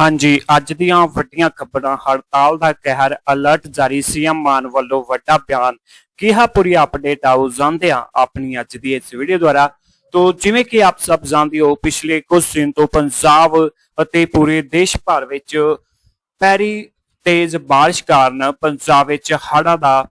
ਹਾਂਜੀ, ਅੱਜ ਦੀਆਂ ਵੱਡੀਆਂ ਖਬਰਾਂ, ਹੜਤਾਲ ਦਾ ਕਹਿਰ ਅਲਰਟ ਜਾਰੀ ਸੀਐਮ ਮਾਨ ਵੱਲੋਂ ਵੱਡਾ ਬਿਆਨ। ਕਿਹਾ ਪੂਰੀ ਅਪਡੇਟ ਆਓ ਜਾਣਦੇ ਹਾਂ ਆਪਣੀ ਅੱਜ ਦੀ ਇਸ ਵੀਡੀਓ ਦੁਆਰਾ। ਤੋ ਜਿਵੇਂ ਕਿ ਆਪ ਸਭ ਜਾਣਦੇ ਹੋ, ਪਿਛਲੇ ਕੁਝ ਦਿਨ ਤੋਂ ਪੰਜਾਬ ਅਤੇ ਪੂਰੇ ਦੇਸ਼ ਭਰ ਵਿੱਚ ਪੈਰੀ ਤੇਜ਼ ਬਾਰਿਸ਼ ਕਾਰਨ ਪੰਜਾਬ ਵਿੱਚ ਹੜ੍ਹਾਂ ਦਾ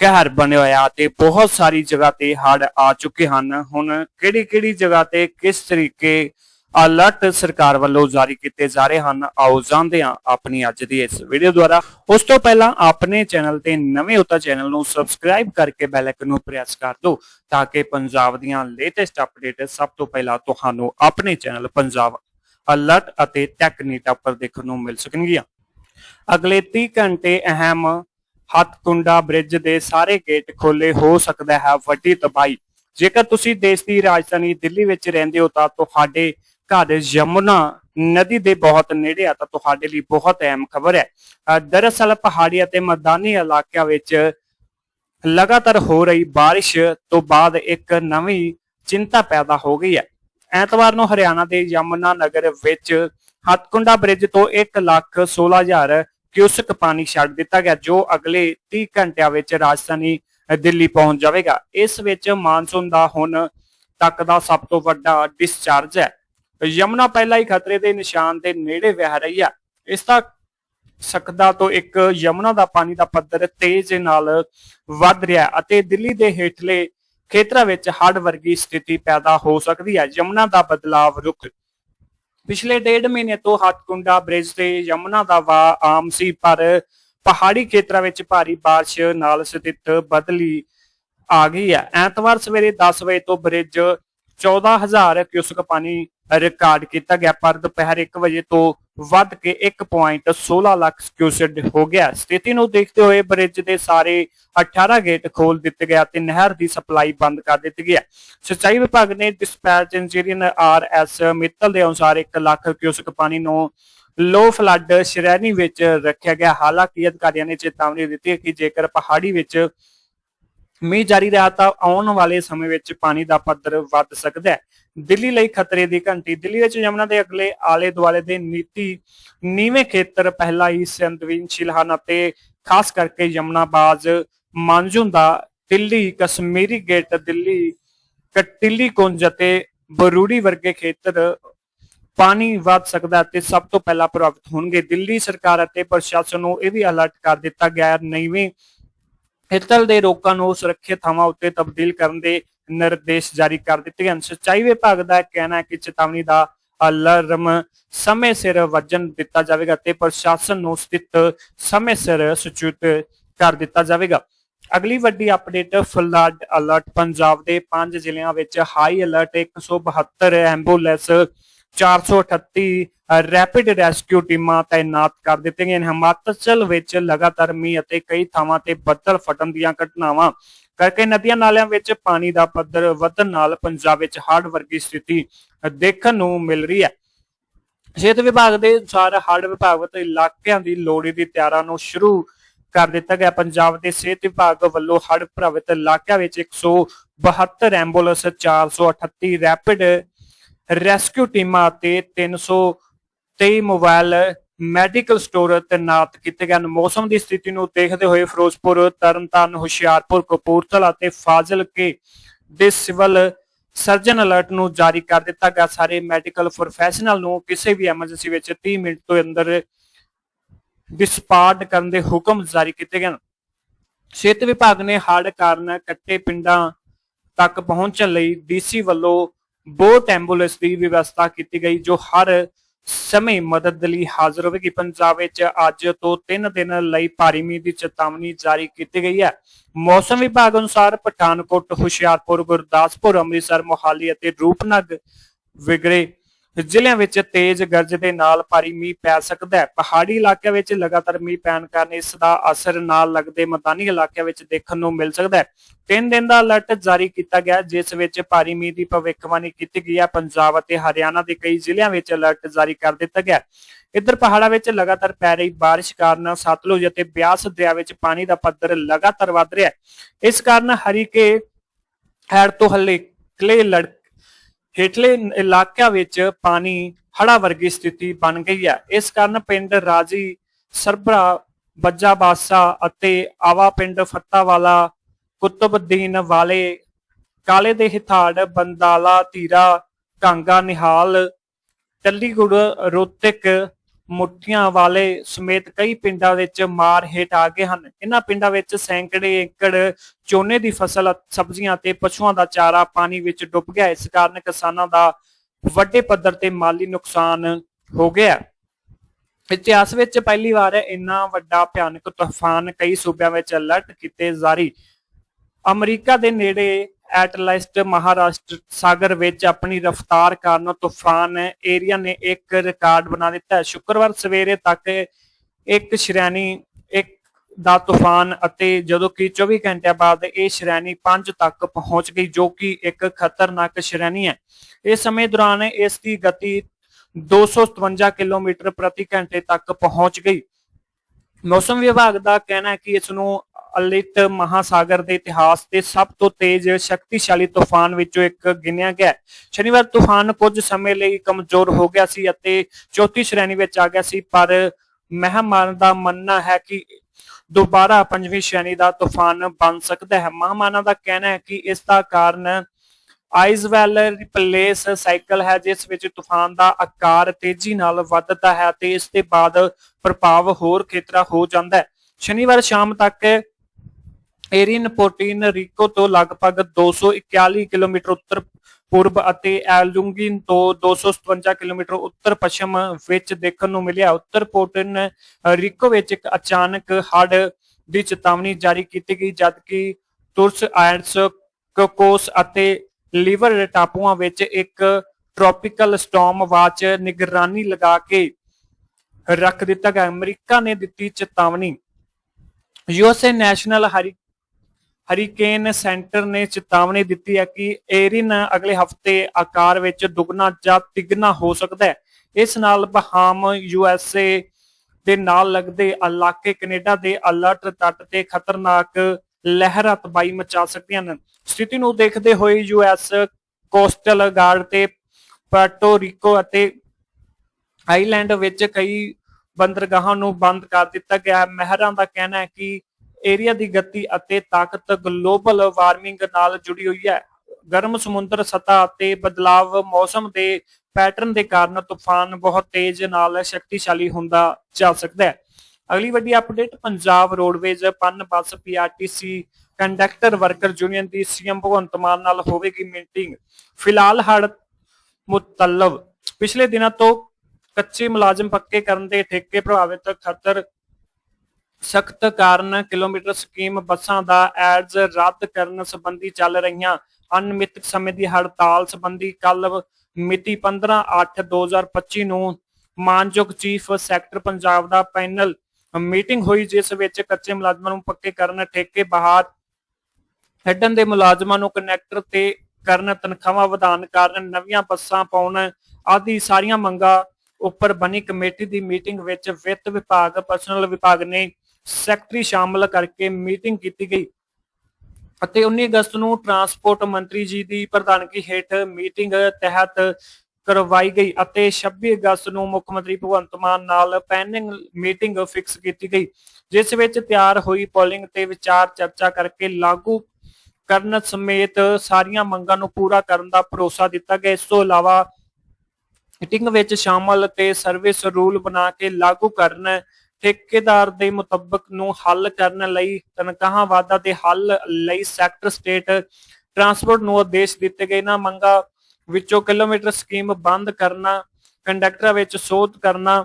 ਕਹਿਰ ਬਣਿਆ ਹੋਇਆ ਤੇ ਬਹੁਤ ਸਾਰੀ ਜਗ੍ਹਾ ਤੇ ਹੜ੍ਹ ਆ ਚੁੱਕੇ ਹਨ। ਹੁਣ ਕਿਹੜੀ ਕਿਹੜੀ ਜਗ੍ਹਾ ਤੇ ਕਿਸ ਤਰੀਕੇ ਅਲਰਟ ਸਰਕਾਰ ਵੱਲੋਂ ਜਾਰੀ ਕੀਤੇ ਜਾ ਰਹੇ ਹਨ। ਆਓ ਜਾਣਦੇ ਹਾਂ ਆਪਣੀ ਅੱਜ ਦੀ ਇਸ ਵੀਡੀਓ ਦੁਆਰਾ। ਉਸ ਤੋਂ ਪਹਿਲਾਂ ਆਪਣੇ ਚੈਨਲ ਤੇ ਨਵੇਂ ਉਤਾ ਚੈਨਲ ਨੂੰ ਸਬਸਕ੍ਰਾਈਬ ਕਰਕੇ ਬੈਲ ਆਈਕਨ ਨੂੰ ਪ੍ਰੈਸ ਕਰ ਦਿਓ ਤਾਂ ਕਿ ਪੰਜਾਬ ਦੀਆਂ ਲੇਟੈਸਟ ਅਪਡੇਟ ਸਭ ਤੋਂ ਪਹਿਲਾਂ ਤੁਹਾਨੂੰ ਆਪਣੇ ਚੈਨਲ ਪੰਜਾਬ ਅਲਰਟ ਅਤੇ ਟੈਕਨੀਟਾ ਪਰ ਦੇਖਣ ਨੂੰ ਮਿਲ ਸਕਣਗੀਆਂ। ਅਗਲੇ 30 ਘੰਟੇ ਅਹਿਮ ਹੱਥਕੁੰਡਾ ਬ੍ਰਿਜ ਦੇ ਸਾਰੇ ਗੇਟ ਖੋਲੇ ਹੋ ਸਕਦਾ ਹੈ ਵੱਡੀ ਤਬਾਹੀ। ਜੇਕਰ ਤੁਸੀਂ ਦੇਸ਼ ਦੀ ਰਾਜਧਾਨੀ ਦਿੱਲੀ ਵਿੱਚ ਰਹਿੰਦੇ ਹੋ ਤਾਂ ਤੁਹਾਡੇ ਘਰ ਯਮੁਨਾ ਨਦੀ ਦੇ ਬਹੁਤ ਨੇੜੇ ਆ, ਤਾਂ ਤੁਹਾਡੇ ਲਈ ਬਹੁਤ ਅਹਿਮ ਖਬਰ ਹੈ। ਦਰਅਸਲ ਪਹਾੜੀ ਅਤੇ ਮੈਦਾਨੀ ਇਲਾਕਿਆਂ ਵਿੱਚ ਲਗਾਤਾਰ ਹੋ ਰਹੀ ਬਾਰਿਸ਼ ਤੋਂ ਬਾਅਦ ਇੱਕ ਨਵੀਂ ਚਿੰਤਾ ਪੈਦਾ ਹੋ ਗਈ ਹੈ। ਐਤਵਾਰ ਨੂੰ ਹਰਿਆਣਾ ਦੇ ਯਮੁਨਾ ਨਗਰ ਵਿੱਚ ਹੱਥਕੁੰਡਾ ਬ੍ਰਿਜ ਤੋਂ 1 ਲੱਖ 16000 ਕਿਊਸਕ ਪਾਣੀ ਛੱਡ ਦਿੱਤਾ ਗਿਆ, ਜੋ ਅਗਲੇ 30 ਘੰਟਿਆਂ ਵਿੱਚ ਰਾਜਧਾਨੀ ਦਿੱਲੀ ਪਹੁੰਚ ਜਾਵੇਗਾ। ਇਸ ਵਿੱਚ ਮਾਨਸੂਨ ਦਾ ਹੁਣ ਤੱਕ ਦਾ ਸਭ ਤੋਂ ਵੱਡਾ ਡਿਸਚਾਰਜ ਹੈ। ਯਮੁਨਾ ਪਹਿਲਾਂ ਹੀ ਖਤਰੇ ਦੇ ਨਿਸ਼ਾਨ ਦੇ ਨੇੜੇ ਵਹਿ ਰਹੀ ਹੈ ਇਸ ਦਾ ਸਕਦਾ ਤੋਂ ਇੱਕ ਯਮੁਨਾ ਦਾ ਪਾਣੀ ਦਾ ਪੱਧਰ ਤੇਜ਼ ਨਾਲ ਵੱਧ ਰਿਹਾ ਹੈ ਅਤੇ ਦਿੱਲੀ ਦੇ ਹੇਠਲੇ ਖੇਤਰਾਂ ਵਿੱਚ ਹੜ੍ਹ ਵਰਗੀ ਸਥਿਤੀ ਪੈਦਾ ਹੋ ਸਕਦੀ ਹੈ ਯਮੁਨਾ ਦਾ ਬਦਲਾਵ ਰੁਕ ਪਿਛਲੇ ਡੇਢ ਮਹੀਨੇ ਤੋਂ ਹੱਥਕੁੰਡਾ ਬ੍ਰਿਜ ਤੇ ਯਮੁਨਾ ਦਾ ਵਾ ਆਮ ਸੀ ਪਰ ਪਹਾੜੀ ਖੇਤਰਾਂ ਵਿੱਚ ਭਾਰੀ بارش ਨਾਲ ਸਥਿਤ ਬਦਲੀ ਆ ਗਈ ਹੈ ਐਤਵਾਰ ਸਵੇਰੇ 10 ਵਜੇ ਤੋਂ ਬ੍ਰਿਜ 14000 ਕਿਊਸਕ ਪਾਣੀ ਰਿਕਾਰਡ ਕੀਤਾ ਗਿਆ, ਪਰ ਦੁਪਹਿਰ 1 ਵਜੇ ਤੋਂ ਵੱਧ ਕੇ 1.16 ਲੱਖ ਕਿਊਸਕ ਹੋ ਗਿਆ। ਸਥਿਤੀ ਨੂੰ ਦੇਖਦੇ ਹੋਏ ਬ੍ਰਿਜ ਦੇ ਸਾਰੇ 18 ਗੇਟ ਖੋਲ ਦਿੱਤੇ ਗਿਆ ਤੇ ਨਹਿਰ ਦੀ ਸਪਲਾਈ ਬੰਦ ਕਰ ਦਿੱਤੀ ਗਈ ਸਿੰਚਾਈ ਵਿਭਾਗ ਨੇ dispatch engineer R S Mittal ਦੇ ਅਨੁਸਾਰ 1 ਲੱਖ ਕਿਊਸਕ ਪਾਣੀ ਨੂੰ ਲੋ ਫਲੱਡ ਸ਼੍ਰੇਣੀ ਵਿੱਚ ਰੱਖਿਆ ਗਿਆ। ਹਾਲਾਂਕਿ ਅਧਿਕਾਰੀਆਂ ਨੇ ਚੇਤਾਵਨੀ ਦਿੱਤੀ ਕਿ ਜੇਕਰ ਪਹਾੜੀ ਵਿੱਚ ਮੀਂਹ ਜਾਰੀ ਰਿਹਾ ਤਾਂ ਆਉਣ ਵਾਲੇ ਸਮੇਂ ਵਿੱਚ ਪਾਣੀ ਦਾ ਪੱਧਰ ਵੱਧ ਸਕਦਾ ਹੈ। ਦਿੱਲੀ ਲਈ ਖਤਰੇ ਦੀ ਘੰਟੀ। ਦਿੱਲੀ ਵਿੱਚ ਯਮੁਨਾ ਦੇ ਅਗਲੇ ਆਲੇ ਦੁਆਲੇ ਦੇ ਨੀਤੀ, ਨੀਵੇਂ ਖੇਤਰ ਪਹਿਲਾਂ ਹੀ ਸੰਵੇਦਨਸ਼ੀਲ ਹਨ ਅਤੇ ਖਾਸ ਕਰਕੇ ਯਮੁਨਾਬਾਦ ਮਾਨਜੂਨ ਦਾ ਦਿੱਲੀ, ਕਸ਼ਮੀਰੀ ਗੇਟ, ਦਿੱਲੀ, ਕਟਿਲੀ ਕੁੰਜ ਅਤੇ ਬਰੂੜੀ ਵਰਗੇ ਖੇਤਰ ਪਾਣੀ ਵੱਧ ਸਕਦਾ ਹੈ ਤੇ ਸਭ ਤੋਂ ਪਹਿਲਾਂ ਪ੍ਰਭਾਵਿਤ ਹੋਣਗੇ। ਦਿੱਲੀ ਸਰਕਾਰ ਅਤੇ ਪ੍ਰਸ਼ਾਸਨ ਨੂੰ ਇਹ ਵੀ ਅਲਰਟ ਕਰ ਦਿੱਤਾ ਗਿਆ ਹੈ, ਨਵੇਂ ਹਿੱਤਲ ਦੇ ਰੋਕਾਂ ਨੂੰ ਸੁਰੱਖਿਅਤ ਥਾਵਾਂ ਉੱਤੇ ਤਬਦੀਲ ਕਰਨ ਦੇ ਨਿਰਦੇਸ਼ ਜਾਰੀ ਕਰ ਦਿੱਤੇ ਹਨ। ਸੱਚਾਈ ਵਿਭਾਗ ਦਾ ਕਹਿਣਾ ਹੈ ਕਿ ਚੇਤਾਵਨੀ ਦਾ ਅਲਰਮ ਸਮੇਂ ਸਿਰ ਵਜਨ ਦਿੱਤਾ ਜਾਵੇਗਾ ਤੇ ਪ੍ਰਸ਼ਾਸਨ ਨੂੰ ਸਥਿਤ ਸਮੇਂ ਸਿਰ ਸੂਚਿਤ ਕਰ ਦਿੱਤਾ ਜਾਵੇਗਾ। ਅਗਲੀ ਵੱਡੀ ਅਪਡੇਟ, ਫਲੱਡ ਅਲਰਟ, ਪੰਜਾਬ ਦੇ 5 ਜ਼ਿਲ੍ਹਿਆਂ ਵਿੱਚ high alert 172 ambulance 438 rapid rescue ਟੀਮਾਂ ਤਾਇਨਾਤ ਕਰ ਦਿੱਤੀਆਂ ਗਈਆਂ ਹਨ ਹਿਮਾਚਲ ਵਿੱਚ ਲਗਾਤਾਰ ਮੀਂਹ ਅਤੇ ਕਈ ਥਾਵਾਂ ਤੇ ਬੱਦਲ ਫਟਣ ਦੀਆਂ ਘਟਨਾਵਾਂ ਕਰਕੇ ਨਦੀਆਂ ਨਾਲਿਆਂ ਵਿੱਚ ਪਾਣੀ ਦਾ ਪੱਧਰ ਵਧਣ ਨਾਲ ਪੰਜਾਬ ਵਿੱਚ ਹੜ੍ਹ ਵਰਗੀ ਸਥਿਤੀ ਦੇਖਣ ਨੂੰ ਮਿਲ ਰਹੀ ਹੈ। ਸਿਹਤ ਵਿਭਾਗ ਦੇ ਅਨੁਸਾਰ ਹੜ੍ਹ ਵਿਭਾਗਤ ਇਲਾਕਿਆਂ ਦੀ ਲੋੜੀ ਦੀ ਤਿਆਰਾਂ ਨੂੰ ਸ਼ੁਰੂ ਕਰ ਦਿੱਤਾ ਗਿਆ। ਪੰਜਾਬ ਦੇ ਸਿਹਤ ਵਿਭਾਗ ਵੱਲੋਂ ਹੜ੍ਹ ਪ੍ਰਭਾਵਿਤ ਇਲਾਕਿਆਂ ਵਿੱਚ 172 ਐਂਬੂਲੈਂਸ 438 ਰੈਪਿਡ ਰੈਸਕਿਊ ਟੀਮਾਂ ਅਤੇ 323 ਮੋਬਾਈਲ ਮੈਡੀਕਲ ਸਟੋਰ ਤੈਨਾਤ ਕੀਤੇ ਗਏ ਹਨ। ਮੌਸਮ ਦੀ ਸਥਿਤੀ ਨੂੰ ਦੇਖਦੇ ਹੋਏ ਫਿਰੋਜ਼ਪੁਰ, ਤਰਨਤਾਰਨ, ਹੁਸ਼ਿਆਰਪੁਰ, ਕਪੂਰਥਲਾ ਅਤੇ ਫਾਜ਼ਿਲਕੇ ਦੇ ਸਿਵਲ ਸਰਜਨ ਅਲਰਟ ਨੂੰ ਜਾਰੀ ਕਰ ਦਿੱਤਾ ਗਿਆ। ਸਾਰੇ ਮੈਡੀਕਲ ਪ੍ਰੋਫੈਸ਼ਨਲ ਨੂੰ ਕਿਸੇ ਵੀ ਐਮਰਜੈਂਸੀ ਵਿੱਚ 30 ਮਿੰਟ ਤੋਂ ਅੰਦਰ ਡਿਸਪਾਰਟ ਕਰਨ ਦੇ ਹੁਕਮ ਜਾਰੀ ਕੀਤੇ ਗਏ ਹਨ। ਸਿਹਤ ਵਿਭਾਗ ਨੇ ਹੜ੍ਹ ਕਾਰਨ ਕੱਟੇ ਪਿੰਡਾਂ ਤੱਕ ਪਹੁੰਚਣ ਲਈ ਡੀਸੀ ਵੱਲੋਂ ਬੋਟ ਐਂਬੂਲੈਂਸ ਦੀ ਵਿਵਸਥਾ ਕੀਤੀ ਗਈ, ਜੋ ਹਰ ਸਮੇਂ ਮਦਦ ਲਈ ਹਾਜ਼ਰ ਹੋਵੇਗੀ। ਪੰਜਾਬ ਵਿੱਚ ਅੱਜ ਤੋਂ 3 ਦਿਨ ਲਈ ਭਾਰੀ ਮੀਂਹ ਦੀ ਚੇਤਾਵਨੀ ਜਾਰੀ ਕੀਤੀ ਗਈ ਹੈ। ਮੌਸਮ ਵਿਭਾਗ ਅਨੁਸਾਰ ਪਠਾਨਕੋਟ, ਹੁਸ਼ਿਆਰਪੁਰ, ਗੁਰਦਾਸਪੁਰ, ਅੰਮ੍ਰਿਤਸਰ, ਮੋਹਾਲੀ ਅਤੇ ਰੂਪਨਗਰ ਵਿਗੜੇ ਜ਼ਿਲ੍ਹਿਆਂ ਵਿੱਚ ਤੇਜ਼ ਗਰਜ ਦੇ ਨਾਲ ਭਾਰੀ ਮੀਂਹ ਪੈ ਸਕਦਾ ਹੈ। ਪਹਾੜੀ ਇਲਾਕਿਆਂ ਵਿੱਚ ਲਗਾਤਾਰ ਮੀਂਹ ਪੈਣ ਕਾਰਨ ਇਸ ਦਾ ਅਸਰ ਨਾਲ ਲੱਗਦੇ ਮੈਦਾਨੀ ਇਲਾਕਿਆਂ ਵਿੱਚ ਦੇਖਣ ਨੂੰ ਮਿਲ ਸਕਦਾ ਹੈ। ਤਿੰਨ ਦਿਨ ਦਾ ਅਲਰਟ ਜਾਰੀ ਕੀਤਾ ਗਿਆ, ਜਿਸ ਵਿੱਚ ਭਾਰੀ ਮੀਂਹ ਦੀ ਭਵਿੱਖਬਾਣੀ ਕੀਤੀ ਗਈ ਹੈ। ਪੰਜਾਬ ਅਤੇ ਹਰਿਆਣਾ ਦੇ ਕਈ ਜ਼ਿਲ੍ਹਿਆਂ ਵਿੱਚ ਅਲਰਟ ਜਾਰੀ ਕਰ ਦਿੱਤਾ ਗਿਆ ਇੱਧਰ ਪਹਾੜਾਂ ਵਿੱਚ ਲਗਾਤਾਰ ਪੈ ਰਹੀ ਬਾਰਿਸ਼ ਕਾਰਨ ਸਤਲੁਜ ਅਤੇ ਬਿਆਸ ਦਰਿਆ ਵਿੱਚ ਪਾਣੀ ਦਾ ਪੱਧਰ ਲਗਾਤਾਰ ਵਧ ਰਿਹਾ ਹੈ। ਇਸ ਕਾਰਨ ਹਰੀਕੇ ਹੈਡ ਤੋਂ ਹਲੇ ਕਲੇ ਲੜ ਹੇਠਲੇ ਇਲਾਕਿਆਂ ਵਿੱਚ ਪਾਣੀ ਹੜਾ ਵਰਗੀ ਸਥਿਤੀ ਬਣ ਗਈ ਹੈ। ਇਸ ਕਾਰਨ ਪਿੰਡ ਰਾਜੀ ਸਰਬਰਾ, ਬੱਜਾ ਬਾਸਾ ਅਤੇ ਆਵਾ ਪਿੰਡ ਫੱਤਾਵਾਲਾ, ਕੁਤਬਦੀਨ ਵਾਲੇ, ਕਾਲੇ ਦੇ ਹਿਥਾੜ, ਬੰਦਾਲਾ, ਧੀਰਾ ਕਾਂਗਾ ਨਿਹਾਲ, ਟੱਲੀਗੁੜ, ਰੋਤਕ ਮੁੱਠੀਆਂ ਵਾਲੇ ਸਮੇਤ ਕਈ ਪਿੰਡਾਂ ਵਿੱਚ ਮਾਰ ਹੇਠ ਆ ਗਏ ਹਨ। ਇਹਨਾਂ ਪਿੰਡਾਂ ਵਿੱਚ ਸੈਂਕੜੇ ਏਕੜ ਝੋਨੇ ਦੀ ਫਸਲ, ਸਬਜ਼ੀਆਂ ਤੇ ਪਸ਼ੂਆਂ ਦਾ ਚਾਰਾ ਪਾਣੀ ਵਿੱਚ ਡੁੱਬ ਗਿਆ। ਇਸ ਕਾਰਨ ਕਿਸਾਨਾਂ ਦਾ ਵੱਡੇ ਪੱਧਰ ਤੇ ਮਾਲੀ ਨੁਕਸਾਨ ਹੋ ਗਿਆ। ਇਤਿਹਾਸ ਵਿੱਚ ਪਹਿਲੀ ਵਾਰ ਇੰਨਾ ਵੱਡਾ ਭਿਆਨਕ ਤੂਫਾਨ ਕਈ ਸੂਬਿਆਂ ਵਿੱਚ ਅਲਰਟ ਕੀਤੇ ਜਾਰੀ। ਅਮਰੀਕਾ ਦੇ ਨੇੜੇ ਐਟਲਾਸਟ ਮਹਾਰਾਸ਼ਟਰ ਸਾਗਰ ਵਿੱਚ ਆਪਣੀ ਰਫ਼ਤਾਰ ਕਾਰਨ ਤੂਫਾਨ ਏਰੀਆ ਨੇ ਇੱਕ ਰਿਕਾਰਡ ਬਣਾ ਦਿੱਤਾ ਹੈ। ਸ਼ੁੱਕਰਵਾਰ ਸਵੇਰੇ ਤੱਕ ਇੱਕ ਸ਼੍ਰੇਣੀ ਇੱਕ ਦਾ ਤੂਫਾਨ ਅਤੇ ਜਦੋਂ ਕਿ 24 ਘੰਟਿਆਂ ਬਾਅਦ ਇਹ ਸ਼੍ਰੇਣੀ 5 ਤੱਕ ਪਹੁੰਚ ਗਈ, ਜੋ ਕਿ ਇੱਕ ਖਤਰਨਾਕ ਸ਼੍ਰੇਣੀ ਹੈ। ਇਸ ਸਮੇਂ ਦੌਰਾਨ ਇਸ ਦੀ ਗਤੀ 257 ਕਿਲੋਮੀਟਰ ਪ੍ਰਤੀ ਘੰਟੇ ਤੱਕ ਪਹੁੰਚ ਗਈ। ਮੌਸਮ ਵਿਭਾਗ ਦਾ ਕਹਿਣਾ ਹੈ ਕਿ ਇਸ ਨੂੰ ਅਲਿਤ ਮਹਾਸਾਗਰ ਦੇ ਇਤਿਹਾਸ ਦੇ ਸਭ ਤੋਂ ਤੇਜ਼ ਸ਼ਕਤੀਸ਼ਾਲੀ ਤੂਫਾਨ ਵਿੱਚੋਂ ਇੱਕ ਗਿਣਿਆ ਗਿਆ ਸ਼ਨੀਵਾਰ ਤੂਫਾਨ ਕੁਝ ਸਮੇਂ ਲਈ ਕਮਜ਼ੋਰ ਹੋ ਗਿਆ ਸੀ ਅਤੇ ਚੌਥੀ ਸ਼੍ਰੇਣੀ ਵਿੱਚ ਆ ਗਿਆ ਸੀ, ਪਰ ਮਹਿਮਾਨ ਦਾ ਮੰਨਣਾ ਹੈ ਕਿ ਦੁਬਾਰਾ ਪੰਜਵੀਂ ਸ਼੍ਰੇਣੀ ਦਾ ਤੂਫਾਨ ਬਣ ਸਕਦਾ ਹੈ। ਮਹਿਮਾਨਾਂ ਦਾ ਕਹਿਣਾ ਹੈ ਕਿ ਇਸ ਦਾ ਕਾਰਨ ਆਈਜ਼ਵੈਲ ਰਿਪਲੇਸ ਸਾਈਕਲ ਹੈ, ਜਿਸ ਵਿੱਚ ਤੂਫਾਨ ਦਾ ਆਕਾਰ ਤੇਜ਼ੀ ਨਾਲ ਵੱਧਦਾ ਹੈ ਤੇ ਇਸ ਦੇ ਬਾਅਦ ਪ੍ਰਭਾਵ ਹੋਰ ਖੇਤਰਾ ਹੋ ਜਾਂਦਾ ਹੈ। ਸ਼ਨੀਵਾਰ ਸ਼ਾਮ ਤੱਕ ਏਰੀਨ ਪੋਰਟਿਨ ਰੀਕੋ ਤੋਂ ਲਗਭਗ 241 ਕਿਲੋਮੀਟਰ ਉੱਤਰ ਪੂਰਬ ਅਤੇ ਐਲਡੁੰਗਿਨ ਤੋਂ 257 ਕਿਲੋਮੀਟਰ ਉੱਤਰ ਪੱਛਮ ਵਿੱਚ ਦੇਖਣ ਨੂੰ ਮਿਲਿਆ। ਉੱਤਰ ਪੋਰਟਿਨ ਰੀਕੋ ਵਿੱਚ ਇੱਕ ਅਚਾਨਕ ਹੜ੍ਹ ਦੀ ਚੇਤਾਵਨੀ ਜਾਰੀ ਕੀਤੀ ਗਈ, ਜਦਕਿ ਤੁਰਸ ਆਇਲਸ ਕੋਕੋਸ ਅਤੇ ਲਿਵਰ ਟਾਪੂਆਂ ਵਿੱਚ ਇੱਕ ਟ੍ਰੋਪੀਕਲ ਸਟਾਰਮ ਵਾਚ ਨਿਗਰਾਨੀ ਲਗਾ ਕੇ ਰੱਖ ਦਿੱਤਾ ਗਿਆ। ਅਮਰੀਕਾ ਨੇ ਦਿੱਤੀ ਚੇਤਾਵਨੀ। ਯੂਐਸਏ ਨੈਸ਼ਨਲ ਹਰੀ ਹਰੀਕੇਨ ਸੈਂਟਰ ਨੇ ਚੇਤਾਵਨੀ ਦਿੱਤੀ ਹੈ ਕਿ ਏਰਿਨ ਅਗਲੇ ਹਫ਼ਤੇ ਆਕਾਰ ਵਿੱਚ ਦੁੱਗਣਾ ਜਾਂ ਤਿੱਗਣਾ ਹੋ ਸਕਦਾ ਹੈ। ਇਸ ਨਾਲ ਬਹਾਮ ਯੂਐਸਏ ਦੇ ਨਾਲ ਲੱਗਦੇ ਇਲਾਕੇ ਕੈਨੇਡਾ ਦੇ ਅਲਰਟ ਤੱਟ ਤੇ ਖਤਰਨਾਕ ਲਹਿਰਾਂ ਤਬਾਹੀ ਮਚਾ ਸਕਦੀਆਂ ਹਨ। ਸਥਿਤੀ ਨੂੰ ਦੇਖਦੇ ਹੋਏ ਯੂਐਸ ਕੋਸਟਲ ਗਾਰਡ ਤੇ ਪੁerto ਰੀਕੋ ਅਤੇ ਆਈਲੈਂਡ ਵਿੱਚ ਕਈ ਬੰਦਰਗਾਹਾਂ ਨੂੰ ਬੰਦ ਕਰ ਦਿੱਤਾ ਗਿਆ ਹੈ। ਮਹਿਰਾਂ ਦਾ ਕਹਿਣਾ ਹੈ ਕਿ ਏਰੀਆ ਦੀ ਗਤੀ ਅਤੇ ਤਾਕਤ ਗਲੋਬਲ ਵਾਰਮਿੰਗ ਨਾਲ ਜੁੜੀ ਹੋਈ ਹੈ। ਗਰਮ ਸਮੁੰਦਰ ਸਤਹ ਅਤੇ ਬਦਲਾਵ ਮੌਸਮ ਦੇ ਪੈਟਰਨ ਦੇ ਕਾਰਨ ਤੂਫਾਨ ਬਹੁਤ ਤੇਜ਼ ਨਾਲ ਸ਼ਕਤੀਸ਼ਾਲੀ ਹੁੰਦਾ ਜਾ ਸਕਦਾ ਹੈ। ਅਗਲੀ ਵੱਡੀ update, Punjab roadways Punbus PRTC conductor worker union ਦੀ ਸੀਐਮ ਭਗਵੰਤ ਮਾਨ ਨਾਲ ਹੋਵੇਗੀ ਮੀਟਿੰਗ। ਫਿਲਹਾਲ ਹੜ ਮੁਤਲਬ। ਪਿਛਲੇ ਦਿਨਾਂ ਤੋਂ ਕੱਚੇ ਮੁਲਾਜ਼ਮ ਪੱਕੇ ਕਰਨ ਦੇ ਠੇਕੇ ਪ੍ਰਭਾਵਿਤ ਖਤਰ ਸਖਤ ਕਾਰਨ ਕਿਲੋਮੀਟਰ ਸਕੀਮ ਬੱਸਾਂ ਦਾ ਐਡਜ਼ ਰੱਦ ਕਰਨ ਸੰਬੰਧੀ ਚੱਲ ਰਹੀਆਂ ਅਨਮਿਤ ਸਮੇਂ ਦੀ ਹੜਤਾਲ ਸੰਬੰਧੀ ਕੱਲ ਮਿਤੀ 15/8/2025 ਨੂੰ ਮਾਨਯੋਗ ਚੀਫ ਸੈਕਟਰ ਪੰਜਾਬ ਦਾ ਪੈਨਲ ਮੀਟਿੰਗ ਹੋਈ, ਜਿਸ ਵਿੱਚ ਕੱਚੇ ਮੁਲਾਜ਼ਮਾਂ ਨੂੰ ਪੱਕੇ ਕਰਨ, ਠੇਕੇ ਬਾਹਰ ਛੱਡਣ ਦੇ ਮੁਲਾਜ਼ਮਾਂ ਨੂੰ ਕਨੈਕਟਰ ਤੇ ਕਰਨ ਤਨਖਾਹਾਂ ਵਧਾਉਣ ਕਾਰਨ ਨਵੀਆਂ ਬੱਸਾਂ ਪਾਉਣ ਆਦਿ ਸਾਰੀਆਂ ਮੰਗਾਂ ਉੱਪਰ ਬਣੀ ਕਮੇਟੀ ਦੀ ਮੀਟਿੰਗ ਵਿੱਚ ਵਿੱਤ ਵਿਭਾਗ, ਪਰਸਨਲ ਵਿਭਾਗ ਨੇ ਸੈਕਟਰੀ ਸ਼ਾਮਲ ਕਰਕੇ ਮੀਟਿੰਗ ਕੀਤੀ ਗਈ ਅਤੇ 19 ਅਗਸਤ ਨੂੰ ਟਰਾਂਸਪੋਰਟ ਮੰਤਰੀ ਜੀ ਦੀ ਪ੍ਰਧਾਨਗੀ ਹੇਠ ਮੀਟਿੰਗ ਤਹਿਤ ਕਰਵਾਈ ਗਈ ਅਤੇ 26 ਅਗਸਤ ਨੂੰ ਮੁੱਖ ਮੰਤਰੀ ਭਗਵੰਤ ਮਾਨ ਨਾਲ ਪੈਨਿੰਗ ਮੀਟਿੰਗ ਫਿਕਸ ਕੀਤੀ ਗਈ, ਜਿਸ ਵਿੱਚ ਤਿਆਰ ਹੋਈ ਪੋਲਿੰਗ ਤੇ ਵਿਚਾਰ ਚਰਚਾ ਕਰਕੇ ਲਾਗੂ ਕਰਨ ਸਮੇਤ ਸਾਰੀਆਂ ਮੰਗਾਂ ਨੂੰ ਪੂਰਾ ਕਰਨ ਦਾ ਭਰੋਸਾ ਦਿੱਤਾ ਗਿਆ। ਇਸ ਤੋਂ ਇਲਾਵਾ ਮੀਟਿੰਗ ਵਿੱਚ ਸ਼ਾਮਲ ਤੇ ਸਰਵਿਸ ਰੂਲ ਬਣਾ ਕੇ ਲਾਗੂ ਕਰਨ ਠੇਕੇਦਾਰ ਦੇ ਮੁਤਾਬਕ ਨੂੰ ਹੱਲ ਕਰਨ ਲਈ, ਤਨਖਾਹਾਂ ਵਾਧਾ ਦੇ ਹੱਲ ਲਈ ਸੈਕਟਰ ਸਟੇਟ ਟਰਾਂਸਪੋਰਟ ਨੂੰ ਆਦੇਸ਼ ਦਿੱਤੇ ਗਏ। ਨਾ ਮੰਗਾ ਵਿੱਚੋਂ ਕਿਲੋਮੀਟਰ ਸਕੀਮ ਬੰਦ ਕਰਨਾ, ਕੰਡਕਟਰਾਂ ਵਿੱਚ ਸੋਧ ਕਰਨਾ,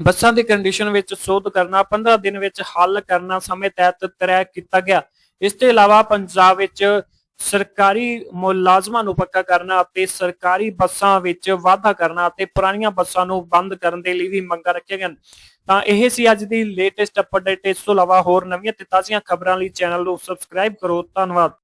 ਬੱਸਾਂ ਦੀ ਕੰਡੀਸ਼ਨ ਵਿੱਚ ਸੋਧ ਕਰਨਾ 15 ਦਿਨ ਵਿੱਚ ਹੱਲ ਕਰਨਾ ਸਮੇਂ ਤਹਿਤ ਤੈਅ ਕੀਤਾ ਗਿਆ। ਇਸ ਤੋਂ ਇਲਾਵਾ ਪੰਜਾਬ ਵਿੱਚ ਸਰਕਾਰੀ ਮੁਲਾਜ਼ਮਾਂ ਨੂੰ ਪੱਕਾ ਕਰਨਾ ਅਤੇ ਸਰਕਾਰੀ ਬੱਸਾਂ ਵਿੱਚ ਵਾਧਾ ਕਰਨਾ ਅਤੇ ਪੁਰਾਣੀਆਂ ਬੱਸਾਂ ਨੂੰ ਬੰਦ ਕਰਨ ਦੇ ਲਈ ਵੀ ਮੰਗਾਂ ਰੱਖੀਆਂ ਗਈਆਂ। ਤਾਂ ਇਹ ਸੀ ਅੱਜ ਦੀ ਲੇਟੈਸਟ ਅਪਡੇਟ ਇਸ ਤੋਂ ਇਲਾਵਾ ਹੋਰ ਨਵੀਆਂ ਤੇ ਤਾਜ਼ੀਆਂ ਖਬਰਾਂ ਲਈ ਚੈਨਲ ਨੂੰ ਸਬਸਕ੍ਰਾਈਬ ਕਰੋ। ਧੰਨਵਾਦ।